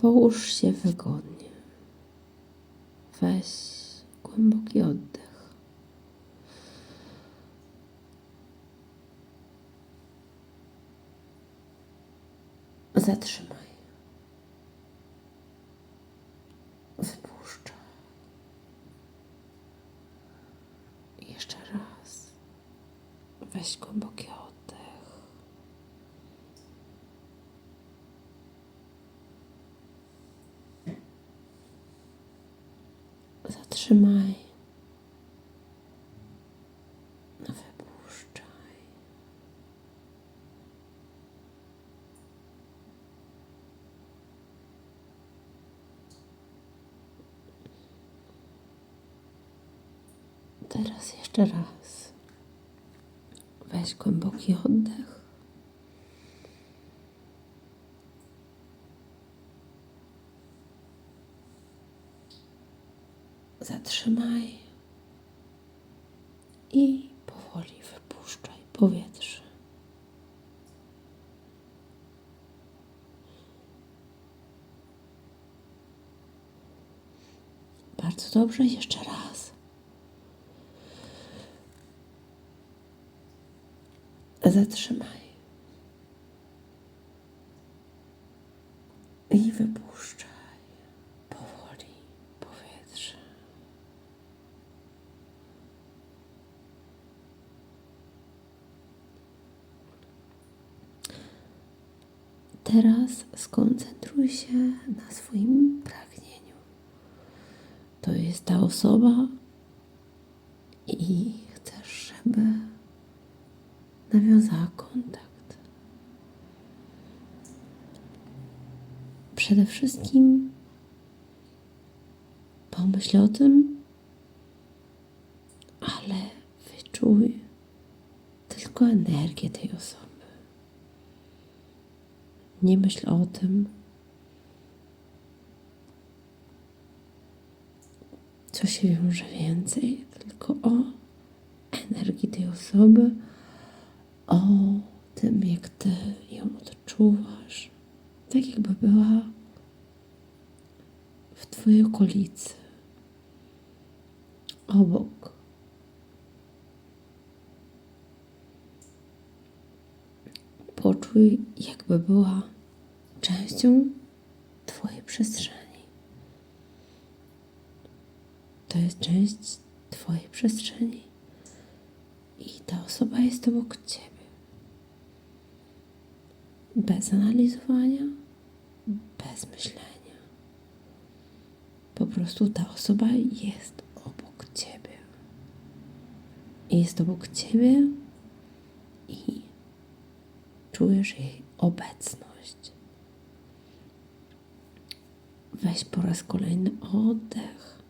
Połóż się wygodnie. Weź głęboki oddech. Zatrzymaj. Wypuszczaj. Jeszcze raz. Weź głęboki oddech. Zatrzymaj. Wypuszczaj. Teraz jeszcze raz. Weź głęboki oddech. Zatrzymaj i powoli wypuszczaj powietrze. Bardzo dobrze, jeszcze raz. Zatrzymaj. I wypuszczaj powoli powietrze. Teraz skoncentruj się na swoim pragnieniu. To jest ta osoba i chcesz, żeby nawiązała kontakt. Przede wszystkim pomyśl o tym, ale wyczuj tylko energię tej osoby. Nie myśl o tym, co się wiąże więcej, tylko o energii tej osoby, o tym, jak ty ją odczuwasz, tak jakby była w twojej okolicy, obok. Poczuj, jakby była częścią twojej przestrzeni. To jest część twojej przestrzeni. I ta osoba jest obok ciebie. Bez analizowania, bez myślenia. Po prostu ta osoba jest obok ciebie. Jest obok ciebie i czujesz jej obecność. Weź po raz kolejny oddech.